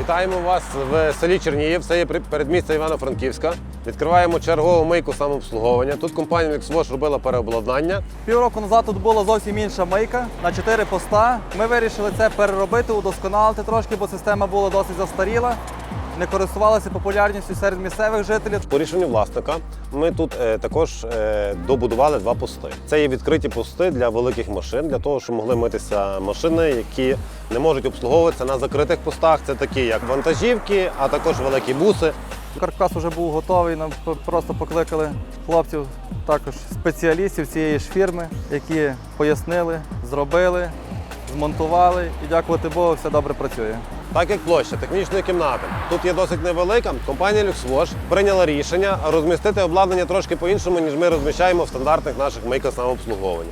Вітаємо вас в селі Чернігів, це є передмістя Івано-Франківська. Відкриваємо чергову мийку самообслуговування. Тут компанія Lexwash робила переобладнання. Півроку назад тут була зовсім інша мийка на 4 поста. Ми вирішили це переробити, удосконалити трошки, бо система була досить застаріла. Не користувалася популярністю серед місцевих жителів. По рішенню власника ми тут е, також е, добудували два пости. Це є відкриті пости для великих машин, для того, щоб могли митися машини, які не можуть обслуговуватися на закритих постах. Це такі, як вантажівки, а також великі буси. Каркас вже був готовий. Нам просто покликали хлопців, також спеціалістів цієї ж фірми, які пояснили, зробили, змонтували і дякувати Богу, все добре працює. Так як площа технічної кімнати тут є досить невелика, компанія LuxWash прийняла рішення розмістити обладнання трошки по-іншому, ніж ми розміщаємо в стандартних наших мийках самообслуговування.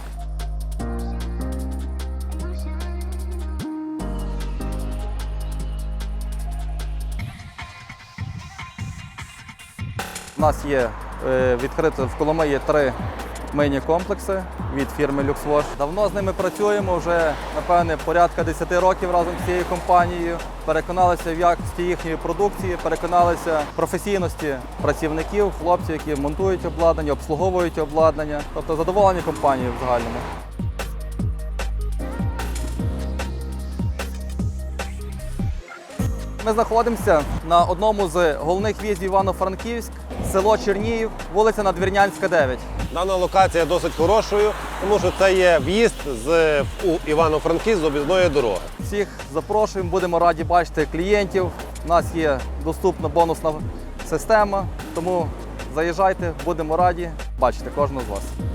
У нас є е, відкрито в Коломиї три мийні комплекси від фірми LuxWash. Давно з ними працюємо, вже напевне порядка 10 років разом з цією компанією. Переконалися в якості їхньої продукції, переконалися в професійності працівників, хлопців, які монтують обладнання, обслуговують обладнання. Тобто задоволені компанією в загальному. Ми знаходимося на одному з головних в'їздів Івано-Франківськ, село Чернігів, вулиця Надвірнянська, 9. Дана локація досить хорошою, тому що це є в'їзд з у Івано-Франківськ з об'їзної дороги. Всіх запрошуємо, будемо раді бачити клієнтів. У нас є доступна бонусна система, тому заїжджайте, будемо раді бачити кожного з вас.